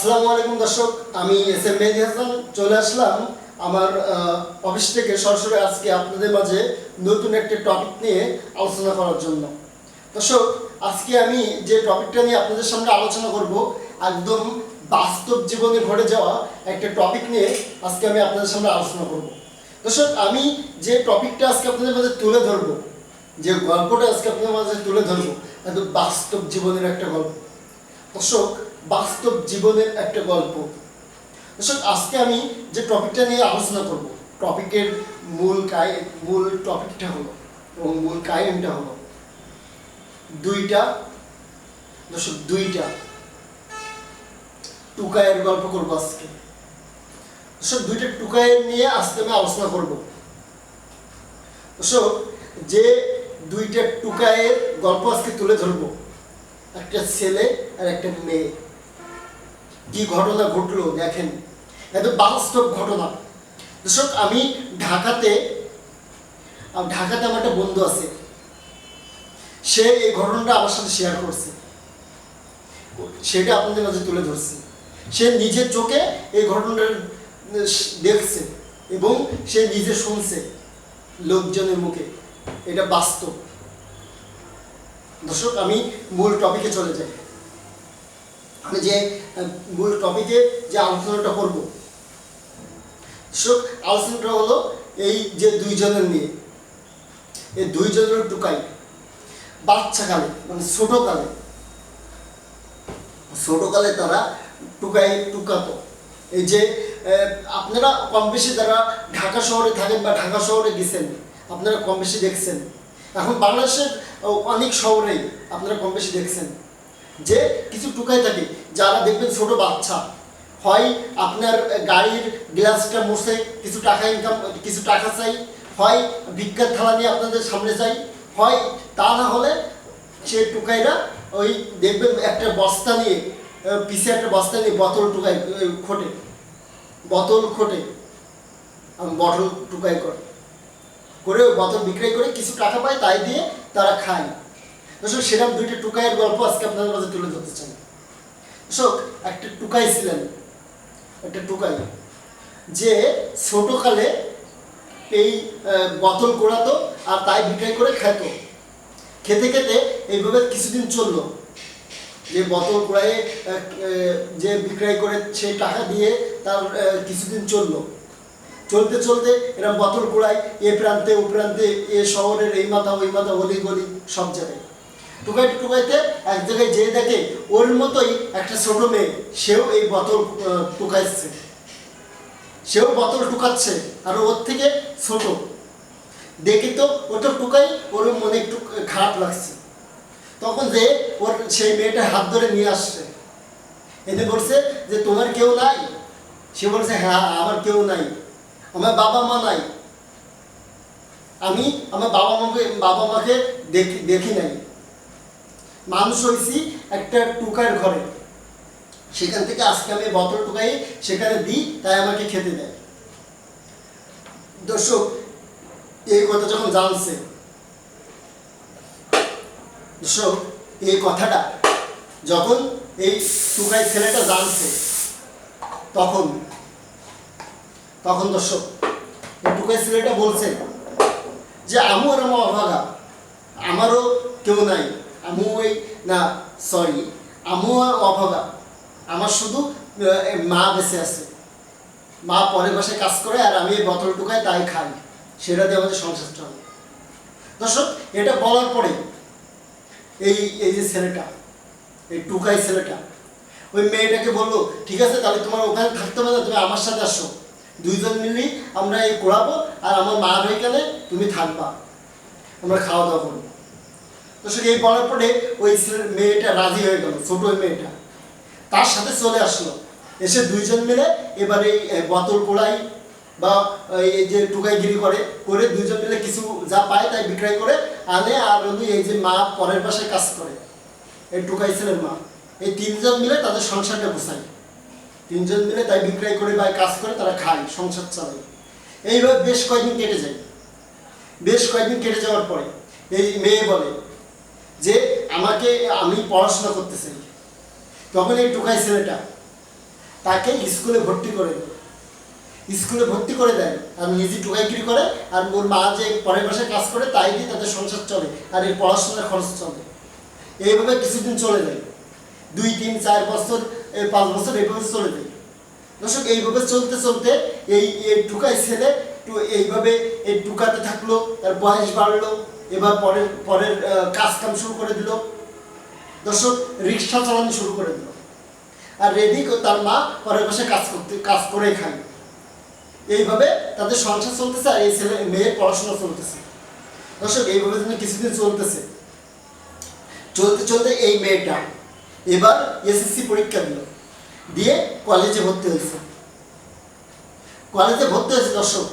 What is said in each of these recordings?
আসসালামু আলাইকুম দর্শক, আমি এস এম মেহেদি হাসান, চলে আসলাম আমার অফিস থেকে সরাসরি আজকে আপনাদের মাঝে নতুন একটা টপিক নিয়ে আলোচনা করার জন্য। দর্শক, আজকে আমি যে টপিকটা নিয়ে আপনাদের সামনে আলোচনা করব, একদম বাস্তব জীবনে ঘটে যাওয়া একটা টপিক নিয়ে আজকে আমি আপনাদের সামনে আলোচনা করব। দর্শক, আমি যে টপিকটা আজকে আপনাদের মাঝে তুলে ধরবো, যে গল্পটা আজকে আপনাদের মাঝে তুলে ধরবো, একদম বাস্তব জীবনের একটা গল্প। দর্শক বাস্তব জীবনের একটা গল্প। দর্শক, আজকে আমি যে টপিকটা নিয়ে আলোচনা করব, টপিকের মূল কায়, মূল টপিকটা হলো এবং মূল কাহিনীটা হলো দুইটা, দর্শক, দুইটা টুকায়ের গল্প করব আজকে। দর্শক, দুইটা টুকায়ের নিয়ে আজকে আমি আলোচনা করব। দর্শক, যে দুইটা টুকায়ের গল্প আজকে তুলে ধরবো, একটা ছেলে আর একটা মেয়ে। কি ঘটনা ঘটলো দেখেন। এত বাস্তব ঘটনা। দর্শক, আমি ঢাকাতে ঢাকাতে আমার একটা বন্ধু আছে। সে এই ঘটনাটা আমার সাথে শেয়ার করছে। সেটা আপনাদের মাঝে তুলে ধরছি। সে নিজের চোখে এই ঘটনাটা দেখছে এবং সে নিজে শুনছে লোকজনের মুখে। এটা বাস্তব। দর্শক, আমি মূল টপিকে চলে যাই। আমি যে মূল টপিকে যে আলোচনাটা করব। দর্শক, আলোচনাটা হলো এই যে দুইজনের নিয়ে। এই দুইজনের টুকাই বাচ্চাকালে মানে ছোটকালে। ছোটকালে তারা টুকাই টুকাতো এই যে আপনারা কম বেশি যারা ঢাকা শহরে থাকেন বা ঢাকা শহরে গেছেন, আপনারা কম বেশি দেখছেন। এখন বাংলাদেশের অনেক শহরেই আপনারা কম বেশি দেখছেন। যে কিছু টুকাই থাকে যারা দেখবেন ছোট বাচ্চা। হয় আপনার গাড়ির গ্লাসটা মুছে কিছু টাকা ইনকাম কিছু টাকা চাই। হয় ভিক্ষার থালা নিয়ে আপনাদের সামনে চাই হয় তা না হলে সে টুকাইরা ওই দেখবেন একটা বস্তা নিয়ে আহ, পিছে একটা বস্তা নিয়ে বোতল টুকাই খোটে। বোতল খোটে। বটল টুকাই করে। করে বোতল বিক্রয় করে কিছু টাকা পায় তাই দিয়ে তারা খায়। দর্শক সেরকম দুইটা টুকাইয়ের গল্প আজকে আপনাদের মাঝে তুলে ধরতে চাই। দর্শক একটা টুকাই ছিলেন একটা টুকাই যে ছোটকালে এই বোতল কোড়াতো আর তাই বিক্রয় করে খেত খেতে খেতে এইভাবে কিছুদিন চলল। যে বোতল আহ, যে বিক্রয় করে সেই টাকা দিয়ে তার কিছুদিন চলল। চলতে চলতে এরা বোতল কুড়ায় এ প্রান্তে ও প্রান্তে এ শহরের এই মাথা ওই মাথা অলি গলি সব জায়গায় টুকাইতে টুকাইতে এক জায়গায় যেয়ে দেখে ওর মতোই একটা ছোট মেয়ে, সেও এই বোতল টুকাইছে। সেও বোতল টুকাচ্ছে আর ওর থেকে ছোট। দেখে তো ওটা টুকাই, ওর মনে একটু খারাপ লাগছে। তখন যে ওর সেই মেয়েটা হাত ধরে নিয়ে আসছে। এনে বলছে যে, তোমার কেউ নাই? সে বলছে হ্যাঁ আমার কেউ নাই। আমার বাবা মা নাই। আমি আমার বাবা মাকে বাবা মাকে দেখি দেখি নাই। মানুষ হয়েছি একটা টুকার ঘরে। সেখান থেকে আজকে আমি বোতল টুকাই, সেখানে দিই, তাই আমাকে খেতে দেয়। দর্শক, এই কথা যখন জানছে, দর্শক, এই কথাটা যখন এই টুকাই ছেলেটা জানছে, তখন তখন দর্শক, এই টুকাই ছেলেটা বলছে যে, আমু আর আমার অভাগা, আমারও কেউ নাই। আমু ওই না, সরি আমু আর অভাগা। আমার শুধু মা বেঁচে আছে। মা পরের বাসায় কাজ করে আর আমি এই বোতল টুকাই তাই খাই। সেটা দিয়ে আমাদের সংসার চলে। দর্শক, এটা বলার পরে এই এই যে ছেলেটা, এই টুকাই ছেলেটা, ওই মেয়েটাকে বলল, ঠিক আছে, তাহলে তোমার ওখানে থাকতে হবে না, তুমি আমার সাথে আসো। দুইজন মিলেই আমরা এই করাবো আর আমার মা ওইখানে তুমি থাকবা। আমরা খাওয়া দাওয়া করব। দর্শক এই বলার পরে ওই মেয়েটা রাজি হয়ে গেল, ছোট ওই মেয়েটা। তার সাথে চলে আসলো। এসে দুইজন মিলে এবার এই বোতল পোড়াই বা এই যে টুকাইগিরি করে করে দুইজন মিলে কিছু যা পায় তাই বিক্রয় করে আনে আর হলো এই যে মা পরের পাশে কাজ করে, এই টুকাই ছেলের মা। এই তিনজন মিলে তাদের সংসারটা গুছায়। তিনজন মিলে তাই বিক্রয় করে বা কাজ করে তারা খায়, সংসার চালায়। এইভাবে বেশ কয়েকদিন কেটে যায়। বেশ কয়েকদিন কেটে যাওয়ার পরে এই মেয়ে বলে যে আমাকে, আমি পড়াশোনা করতে চাই তখন এই টুকাই ছেলেটা তাকে স্কুলে ভর্তি করে স্কুলে ভর্তি করে দেয় আর নিজে টুকাইগিরি করে আর ওর মা যে পরের মাসে কাজ করে তাই দিয়ে তাদের সংসার চলে আর এই পড়াশোনার খরচ চলে। এইভাবে কিছুদিন চলে যায়। দুই, তিন, চার বছর পাঁচ বছর এইভাবে চলে যায়। দর্শক, এইভাবে চলতে চলতে এই টুকাই ছেলে এইভাবে এই টুকাতে থাকল, তার বয়স বাড়লো এবার পরের পরের কাজ কাম শুরু করে দিল। দর্শক, রিক্সা চালানো শুরু করে দিল। আর রেডি তার মা পরের মাসে কাজ করতে, কাজ করে খায় এইভাবে তাদের সংসার চলতেছে আর এই ছেলে, মেয়ের পড়াশোনা চলতেছে। দর্শক, এইভাবে যেন কিছুদিন চলতেছে। চলতে চলতে এই মেয়েটা এবার এসএসসি পরীক্ষা দিল। দিয়ে কলেজে ভর্তি হয়েছে। কলেজে ভর্তি হয়েছে দর্শক।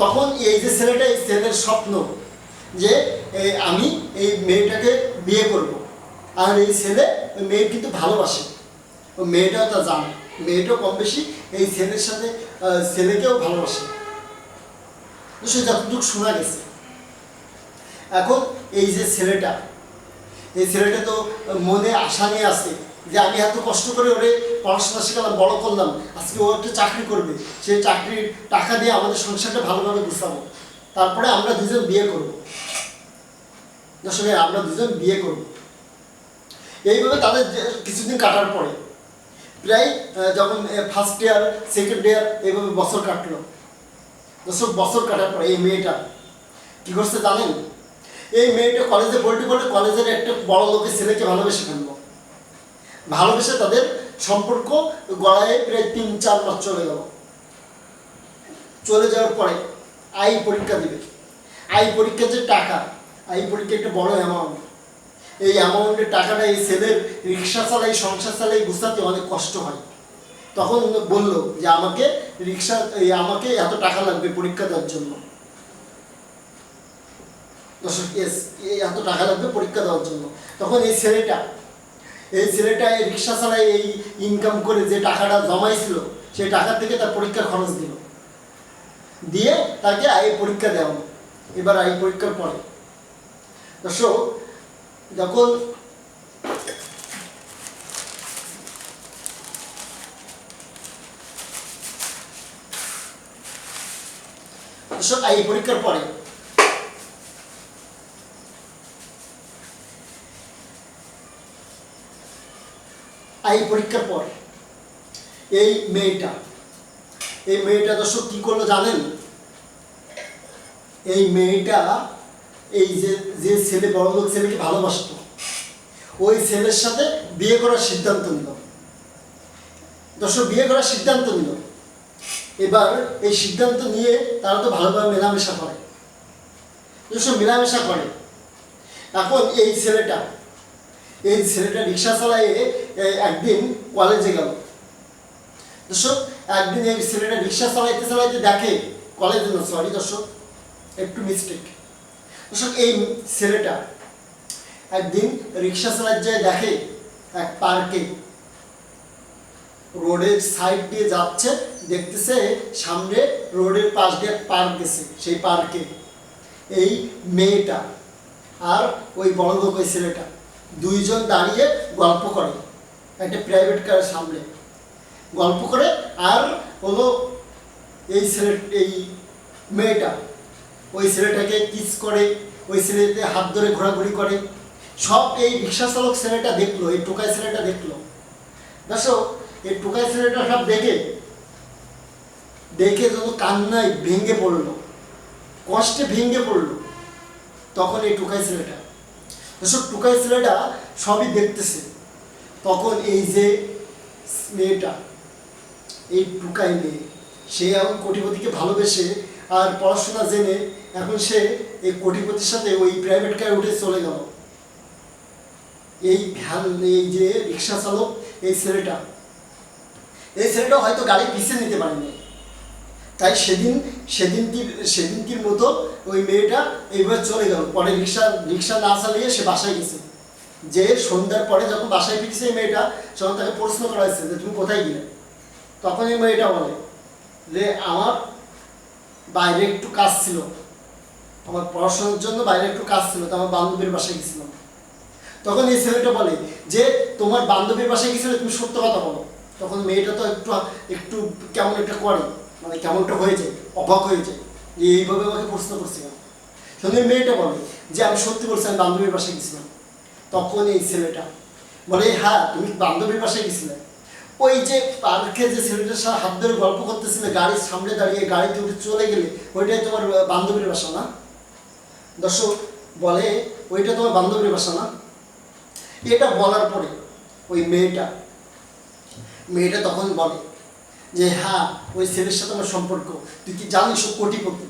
তখন এই যে ছেলেটা, এই ছেলের স্বপ্ন যে আমি এই মেয়েটাকে বিয়ে করব। আর এই ছেলে, ওই মেয়ে কিন্তু ভালোবাসে। ও মেয়েটাও তা জানে। মেয়েটাও কম বেশি এই ছেলের সাথে ছেলেকেও ভালোবাসে। সে যতটুকু শোনা গেছে। এখন এই যে ছেলেটা, এই ছেলেটা তো মনে আশা নিয়ে আছে যে আমি এত কষ্ট করে ওরে পড়াশোনা শেখালাম, বড় করলাম, আজকে ও একটা চাকরি করবে। সেই চাকরির টাকা দিয়ে আমাদের সংসারটা ভালোভাবে গুছাবো। তারপরে আমরা দুজন বিয়ে করব। আসলে আমরা দুজন বিয়ে করব। এইভাবে তাদের কিছুদিন কাটার পরে, প্রায় যখন ফার্স্ট ইয়ার সেকেন্ড ইয়ার এইভাবে বছর কাটলো। দশক বছর কাটার পরে এই মেয়েটা কি করছে জানেন? এই মেয়েটা কলেজে ভর্তি করে কলেজের একটা বড় লোকের ছেলেকে ভালোবেসে ফেলল। ভালোবেসে তাদের সম্পর্ক গড়ায় প্রায় তিন চার মাস চলে গেল। চলে যাওয়ার পরে আই পরীক্ষা দিবে। আই পরীক্ষার যে টাকা, আই পরীক্ষা একটা বড় অ্যামাউন্ট এই অ্যামাউন্টের টাকাটা এই ছেলের রিক্সা চালাই, সংসার চালাই গুছাতে অনেক কষ্ট হয়। তখন বলল যে, আমাকে রিক্সা, এই আমাকে এত টাকা লাগবে পরীক্ষা দেওয়ার জন্য। দর্শক এস এত টাকা লাগবে পরীক্ষা দেওয়ার জন্য। তখন এই ছেলেটা এই ছেলেটা এই রিক্সা চালায় এই ইনকাম করে যে টাকাটা জমাইছিল, সেই টাকা থেকে তার পরীক্ষার খরচ দিল। দিয়ে তাকে আই পরীক্ষা দেওয়া এবার আই পরীক্ষার পরে। দর্শক, যখন আই পরীক্ষার পরে আই পরীক্ষার পর এই মেয়েটা এই মেয়েটা দর্শক কি করল জানেন? এই মেয়েটা এই যে যে ছেলে, বড় লোক ছেলেকে ভালোবাসত, ওই ছেলের সাথে বিয়ে করার সিদ্ধান্ত নিল। দর্শক, বিয়ে করার সিদ্ধান্ত নিল। এবার এই সিদ্ধান্ত নিয়ে তারা তো ভালোভাবে মেলামেশা করে। দর্শক, মেলামেশা করে। এখন এই ছেলেটা এই ছেলেটা রিক্সা চালায়ে একদিন কলেজে গেল। দর্শক, একদিন এই ছেলেটা রিক্সা চালাইতে চালাইতে দেখে কলেজে না সরি দর্শক। একটু মিস্টেক এই ছেলেটা একদিন রিক্সা চালার যায় দেখে এক পার্কে। রোডের সাইড দিয়ে যাচ্ছে, দেখতেছে সামনে রোডের পাশ দিয়ে এক পার্ক গেছে, সেই পার্কে। এই মেয়েটা আর ওই বড় লোক, ওই ছেলেটা দুইজন দাঁড়িয়ে গল্প করে একটা প্রাইভেট কারের সামনে। গল্প করে আর হলো এই ছেলে, এই মেয়েটা ওই ছেলেটাকে কিস করে, ওই ছেলেতে হাত ধরে ঘোরাঘুরি করে। সব এই রিক্সা চালক ছেলেটা দেখল, এই টোকাই ছেলেটা দেখল। দেখো এই টোকাই ছেলেটা সব দেখে দেখে যত কান্নায় ভেঙে পড়ল, কষ্টে ভেঙে পড়ল, তখন এই টোকাই ছেলেটা। এসব টুকাই ছেলেটা সবই দেখতেছে। তখন এই যে মেয়েটা, এই টুকাই মেয়ে, সে এখন কোটিপতিকে ভালোবেসে আর পড়াশোনা জেনে এখন সে এই কোটিপতির সাথে ওই প্রাইভেট কারে উঠে চলে গেল। এই ভ্যান, এই যে রিক্সা চালক, এই ছেলেটা। এই ছেলেটা হয়তো গাড়ি পিছিয়ে নিতে পারেনি। তাই সেদিন, সেদিনটির সেদিনটির মতো ওই মেয়েটা এইবার চলে গেল। পরে রিক্সা রিক্সা না চালিয়ে সে বাসায় গেছে। যে সন্ধ্যার পরে যখন বাসায় ফিরছে এই মেয়েটা, তখন তাকে প্রশ্ন করা হয়েছে যে, তুমি কোথায় গেলে? তখন এই মেয়েটা বলে যে, আমার বাইরে একটু কাজ ছিল। আমার পড়াশোনার জন্য বাইরে একটু কাজ ছিল, তো আমার বান্ধবীর বাসায় গেছিলাম। তখন এই ছেলেটা বলে যে, তোমার বান্ধবীর বাসায় গেছিলে, তুমি সত্য কথা বলো। তখন মেয়েটা তো একটু একটু কেমন একটা করে মানে কেমনটা হয়ে যায় অবাক হয়ে যায় যে এইভাবে আমাকে প্রশ্ন করছে কেন শুনে মেয়েটা বলে যে, আমি সত্যি বলছি, আমি বান্ধবীর বাসায় গেছিলাম। তখন এই ছেলেটা বলে হ্যাঁ তুমি বান্ধবীর বাসায় গেছিলে। ওই যে পার্কে যে ছেলেটার সাথে হাত ধরে গল্প করতেছিলে, গাড়ির সামনে দাঁড়িয়ে গাড়িতে উঠে চলে গেলে, ওইটাই তোমার বান্ধবীর বাসা না? দর্শক, বলে, ওইটা তোমার বান্ধবীর বাসা না? এটা বলার পরে ওই মেয়েটা মেয়েটা তখন বলে যে হ্যাঁ ওই ছেলের সাথে আমার সম্পর্ক। তুই কি জানিস ও কোটিপতি?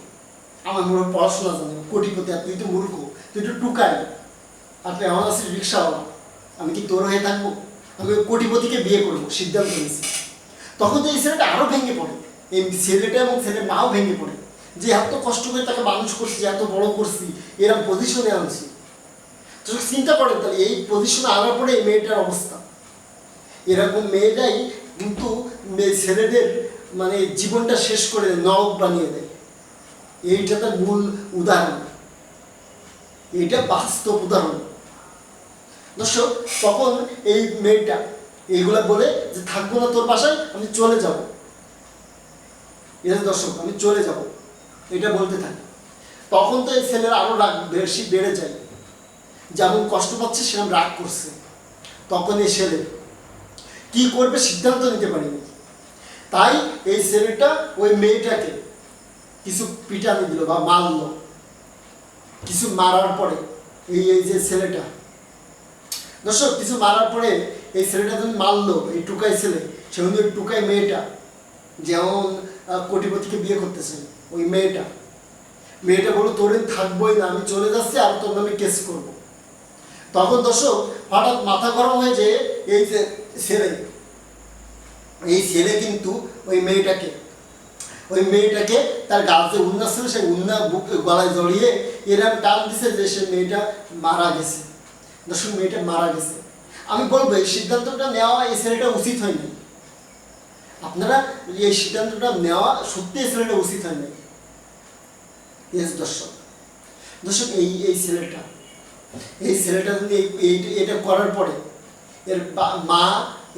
আমার মনে পড়াশোনা জানি কোটিপতি, আর তুই তো মূর্খ, তুই তো টুকাই। আর তুই আমার আছিস রিক্সাওয়ালা, আমি কি তোর হয়ে থাকব? আমি কোটিপতিকে বিয়ে করব, সিদ্ধান্ত নিয়েছি। তখন তো এই ছেলেটা আরও ভেঙে পড়ে। এই ছেলেটা এবং ছেলের মাও ভেঙে পড়ে। যে এত কষ্ট করে তাকে মানুষ করছি, এত বড় করছি এরকম পজিশনে আনছি। তো চিন্তা করেন তাহলে এই পজিশনে আনার পরে এই মেয়েটার অবস্থা। এরকম মেয়েটাই কিন্তু ছেলেদের মানে জীবনটা শেষ করে নরক বানিয়ে দেয়। এইটা তার মূল উদাহরণ। এইটা বাস্তব উদাহরণ। দর্শক, তখন এই মেয়েটা এইগুলা বলে যে, থাকব না তোর বাসায়, আমি চলে যাব। এটা দর্শক, আমি চলে যাব। এটা বলতে থাকি। তখন তো এই ছেলের আরও রাগ বেশি বেড়ে যায়। যেমন কষ্ট পাচ্ছে, সেরকম রাগ করছে। তখন এই ছেলে কি করবে সিদ্ধান্ত নিতে পারিনি। তাই এই ছেলেটা ওই মেয়েটাকে কিছু পিটানি দিল বা মারলো। কিছু মারার পরে এই এই যে ছেলেটা দর্শক, কিছু মারার পরে এই ছেলেটা যখন মারলো, এই টুকাই ছেলে, সে ওই টুকাই মেয়েটা যেমন কোটিপতিকে বিয়ে করতেছে, ওই মেয়েটা। মেয়েটা বলল, তোর থাকবোই না, আমি চলে যাচ্ছি আর তোর নামে কেস করব। তখন দর্শক, হঠাৎ মাথা গরম হয়ে যে এই যে ছেলে, এই ছেলে কিন্তু ওই মেয়েটাকে ওই মেয়েটাকে তার গাছে উন্না ছিল, সেই উন্না বুক গলায় জড়িয়ে এরকম টান দিছে যে সে মেয়েটা মারা গেছে। দর্শক, মেয়েটা মারা গেছে। আমি বলব, এই সিদ্ধান্তটা নেওয়া এই ছেলেটা উচিত হয়নি। আপনারা এই সিদ্ধান্তটা নেওয়া সত্যি এই ছেলেটা উচিত হয়নি। দর্শক। দর্শক, এই এই ছেলেটা এই ছেলেটা যদি এটা করার পরে এর মা,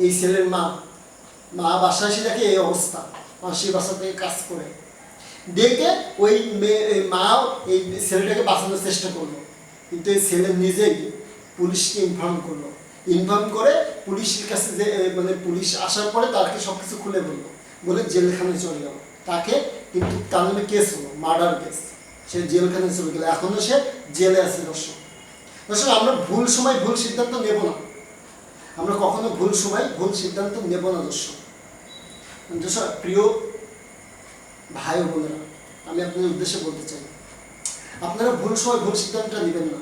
এই ছেলের মা মা বাসায় এসে দেখে এই অবস্থা মাসি বাসা থেকে কাজ করে। দেখে ওই মেয়ে মাও এই ছেলেটাকে বাঁচানোর চেষ্টা করল। কিন্তু এই ছেলে নিজেই পুলিশকে ইনফর্ম করল। ইনফর্ম করে পুলিশের কাছে যে মানে পুলিশ আসার পরে তাকে সব কিছু খুলে বলল। বলে জেলখানায় চলে গেল তাকে কিন্তু তার নামে কেস হলো মার্ডার কেস সে জেলখানায় চলে গেল। এখনও সে জেলে আছে দর্শক। দর্শক, আমরা ভুল সময় ভুল সিদ্ধান্ত নেব না। আমরা কখনো ভুল সময় ভুল সিদ্ধান্ত নেব না দর্শক। দর্শক, প্রিয় ভাই বোনেরা, আমি আপনাদের উদ্দেশ্যে বলতে চাই, আপনারা ভুল সময় ভুল সিদ্ধান্তটা নেবেন না।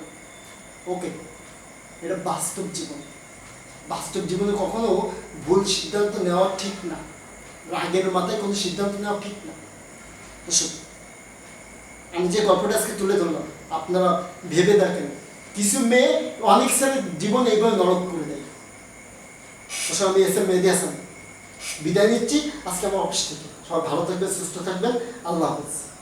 ওকে এটা বাস্তব জীবন। বাস্তব জীবনে কখনো ভুল সিদ্ধান্ত নেওয়া ঠিক না। রাগের মাথায় কোনো সিদ্ধান্ত নেওয়া ঠিক না। আমি যে গল্পটা আজকে তুলে ধরলাম, আপনারা ভেবে দেখেন, কিছু মেয়ে অনেক ছেলে জীবন এইভাবে নরক করে দেয়। দর্শক আমি এস এম মেহেদি বিদায় নিচ্ছি, আজকে আমার অফিস থেকে। সবাই ভালো থাকবেন, সুস্থ থাকবেন। আল্লাহ হাফিজ।